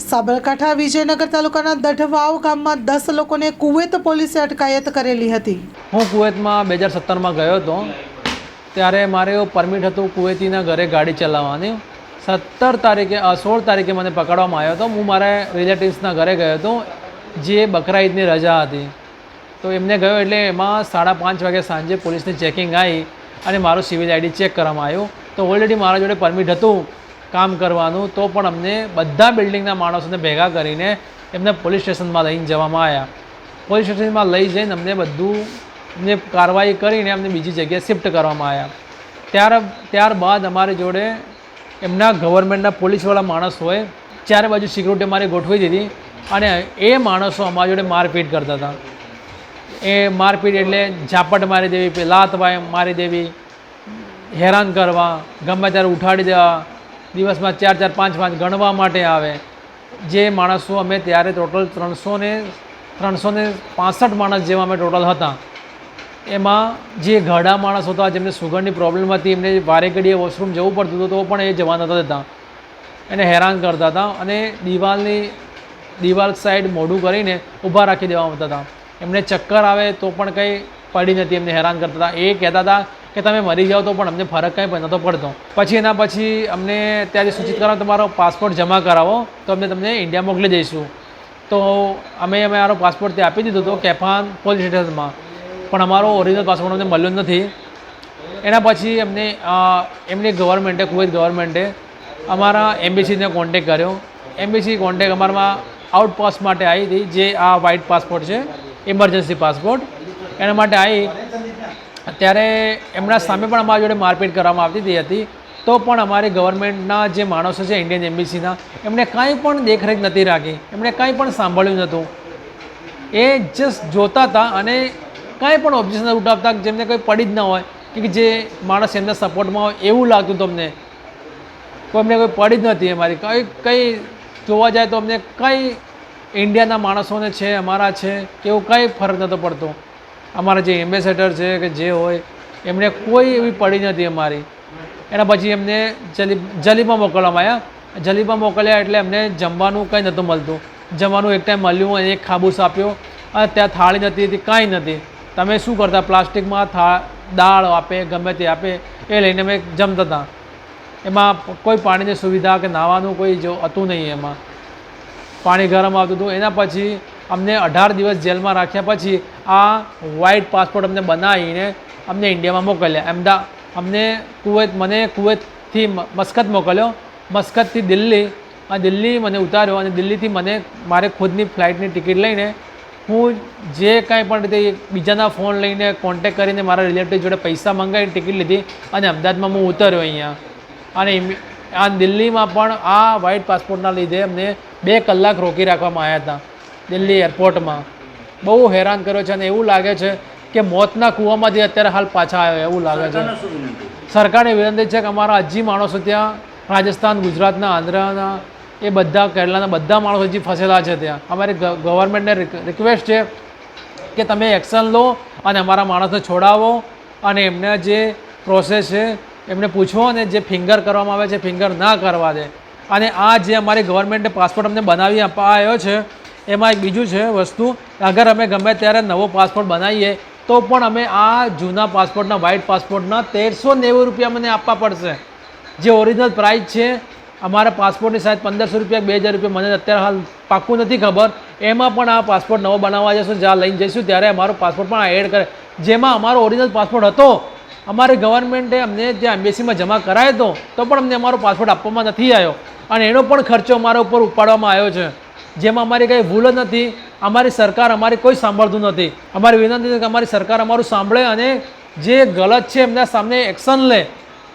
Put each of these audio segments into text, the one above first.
સાબરકાંઠા વિજયનગર તાલુકાના દઢવાવ ગામમાં દસ લોકોને કુવેત પોલીસે અટકાયત કરેલી હતી. હું કુવૈતમાં બે હજાર સત્તરમાં ગયો હતો. ત્યારે મારે પરમિટ હતું કુવેતીના ઘરે ગાડી ચલાવવાની. સત્તર તારીખે સોળ તારીખે મને પકડવામાં આવ્યો હતો. હું મારા રિલેટિવ્સના ઘરે ગયો હતો, જે બકરા ઈદની રજા હતી. તો એમને ગયો એટલે એમાં સાડા પાંચ વાગે સાંજે પોલીસની ચેકિંગ આવી અને મારું સિવિલ આઈડી ચેક કરવામાં આવ્યું. તો ઓલરેડી મારા જોડે પરમિટ હતું. કામ કરવાનું, તો પણ અમને બધા બિલ્ડિંગના માણસોને ભેગા કરીને એમને પોલીસ સ્ટેશનમાં લઈને જવામાં આવ્યા પોલીસ સ્ટેશનમાં લઈ જઈને અમને બધું ને કાર્યવાહી કરીને અમને બીજી જગ્યાએ શિફ્ટ કરવામાં આવ્યા ત્યાર, ત્યારબાદ અમારી જોડે એમના ગવર્મેન્ટના પોલીસવાળા માણસ હોય ચારે બાજુ સિક્યુરિટી અમારે ગોઠવી દીધી અને એ માણસો અમારી જોડે મારપીટ કરતા હતા. એ મારપીટ એટલે ઝાપટ મારી દેવી લાત મારી દેવી, હેરાન કરવા, ગમે ત્યારે ઉઠાડી દેવા દિવસમાં ચાર ચાર, પાંચ પાંચ ગણવા માટે આવે. જે માણસો અમે ત્યારે ટોટલ ત્રણસો ને ત્રણસો ને પાસઠ માણસ જેવા અમે ટોટલ હતા. એમાં જે ઘરડા માણસ હતા, જેમને સુગરની પ્રોબ્લેમ હતી, એમને વારે ઘડીએ વોશરૂમ જવું પડતું હતું, તો પણ એ જવા નતા દેતા. એને હેરાન કરતા હતા અને દિવાલની, દિવાલ સાઈડ મોઢું કરીને ઊભા રાખી દેવામાં આવતા હતા. એમને ચક્કર આવે તો પણ કંઈ પડી નથી, એમને હેરાન કરતા હતા. એ કહેતા હતા કે તમે મરી જાઓ તો પણ અમને ફરક કંઈ નહોતો પડતો. પછી એના પછી અમને ત્યાંથી સૂચિત કરો તમારો પાસપોર્ટ જમા કરાવો, તો અમે તમને ઇન્ડિયા મોકલી દઈશું. તો અમે અમે મારો પાસપોર્ટ ત્યાં આપી દીધો હતો, કેફાન પોલીસ સ્ટેશનમાં. પણ અમારો ઓરિજિનલ પાસપોર્ટ અમને મળ્યો નથી. એના પછી અમને એમની ગવર્મેન્ટે, કુવૈત ગવર્મેન્ટે અમારા એમ્બેસીને કોન્ટેક કર્યો. એમ્બેસી કોન્ટેક અમારામાં આઉટ પાસ માટે આવી હતી, જે આ વ્હાઇટ પાસપોર્ટ છે ઇમરજન્સી પાસપોર્ટ એના માટે આવી ત્યારે એમના સામે પણ અમારી જોડે મારપીટ કરવામાં આવતી હતી તો પણ અમારી ગવર્મેન્ટના જે માણસો છે ઇન્ડિયન એમ્બેસીના એમણે કાંઈ પણ દેખરેખ નથી રાખી. એમણે કાંઈ પણ સાંભળ્યું નહોતું. એ જસ્ટ જોતા હતા અને કાંઈ પણ ઓબ્જેક્શન ઉઠાવતા, જેમને કોઈ પડી જ ન હોય, કે જે માણસ એમના સપોર્ટમાં હોય, એવું લાગતું તમને. કોઈ અમને કોઈ પડી જ નથી અમારી. કંઈ કંઈ જોવા જાય તો અમને કંઈ ઇન્ડિયાના માણસોને છે, અમારા છે, કે એવું કંઈ ફરક નહોતો પડતો. અમારા જે એમ્બેસેડર છે કે જે હોય, એમને કોઈ એવી પડી નથી અમારી. એના પછી એમને જલી, જલીબમાં મોકલવામાં આવ્યા. જલીબમાં મોકલ્યા એટલે એમને જમવાનું કંઈ નહોતું મળતું. જમવાનું એક ટાઈમ મળ્યું અને એક ખાબૂસ આપ્યો. અને ત્યાં થાળી નથી હતી કાંઈ નથી તમે શું કરતા? પ્લાસ્ટિકમાં થા, દાળ આપે, ગમે તે આપે, એ લઈને અમે જમતા હતા. એમાં કોઈ પાણીની સુવિધા કે નાહવાનું કોઈ જો હતું નહીં એમાં. પાણી ગરમ આવતું હતું. એના પછી અમને અઢાર દિવસ જેલમાં રાખ્યા પછી આ વ્હાઇટ પાસપોર્ટ અમને બનાવીને અમને ઇન્ડિયામાં મોકલ્યા. અમદા અમને કુવૈત, મને કુવૈતથી મસ્કત મોકલ્યો. મસ્કતથી દિલ્હી, આ દિલ્હી મને ઉતાર્યો અને દિલ્હીથી મને, મારે ખુદની ફ્લાઇટની ટિકિટ લઈને હું જે કાંઈ પણ રીતે બીજાના ફોન લઈને કોન્ટેક કરીને મારા રિલેટિવ જોડે પૈસા મંગાવીને ટિકિટ લીધી અને અમદાવાદમાં હું ઉતર્યો અહીંયા. અને આ દિલ્હીમાં પણ આ વ્હાઇટ પાસપોર્ટના લીધે અમને બે કલાક રોકી રાખવામાં આવ્યા હતા. દિલ્હી એરપોર્ટમાં બહુ હેરાન કર્યો છે અને એવું લાગે છે કે મોતના કૂવામાંથી અત્યારે હાલ પાછા આવ્યો એવું લાગે છે. સરકારને વિનંતી? છે કે અમારા હજી માણસો ત્યાં રાજસ્થાન ગુજરાતના આંધ્રના એ બધા કેરલાના બધા માણસો હજી ફસેલા છે ત્યાં. અમારી ગવર્મેન્ટને રિક્વેસ્ટ છે કે તમે એક્શન લો અને અમારા માણસને છોડાવો અને એમને જે પ્રોસેસ છે એમને પૂછો અને જે ફિંગર કરવામાં આવે છે ફિંગર ના કરવા દે. અને આ જે અમારી ગવર્મેન્ટે પાસપોર્ટ અમને બનાવી આપવા આવ્યો છે એમાં એક બીજું છે વસ્તુ, અગર અમે ગમે ત્યારે નવો પાસપોર્ટ બનાવીએ, તો પણ અમે આ જૂના પાસપોર્ટના વ્હાઇટ પાસપોર્ટના તેરસો નેવું રૂપિયા મને આપવા પડશે. જે ઓરિજિનલ પ્રાઇસ છે, અમારા પાસપોર્ટની સાઈઝ પંદરસો રૂપિયા, બે હજાર રૂપિયા, મને અત્યારે હાલ પાક્કું નથી ખબર. એમાં પણ આ પાસપોર્ટ નવો બનાવવા જશું, જ્યાં લઈને જઈશું, ત્યારે અમારો પાસપોર્ટ પણ એડ કરે. જેમાં અમારો ઓરિજિનલ પાસપોર્ટ હતો, અમારી ગવર્મેન્ટે અમને ત્યાં એમ્બેસીમાં જમા કરાયો હતો, તો પણ અમને અમારો પાસપોર્ટ આપવામાં નથી આવ્યો. અને એનો પણ ખર્ચો અમારા ઉપર ઉપાડવામાં આવ્યો છે. જેમાં અમારી કંઈ ભૂલ જ નથી અમારી સરકાર અમારી કોઈ સાંભળતું નથી. અમારી વિનંતી છે કે અમારી સરકાર અમારું સાંભળે અને જે ગલત છે એમના સામે એક્શન લે.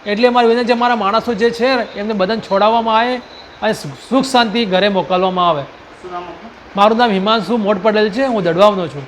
એટલે અમારી વિનંતી અમારા માણસો જે છે એમને બધાને છોડાવવામાં આવે અને સુખ શાંતિ ઘરે મોકલવામાં આવે. મારું નામ હિમાંશુ મોટ પટેલ છે હું દડવાવનો છું.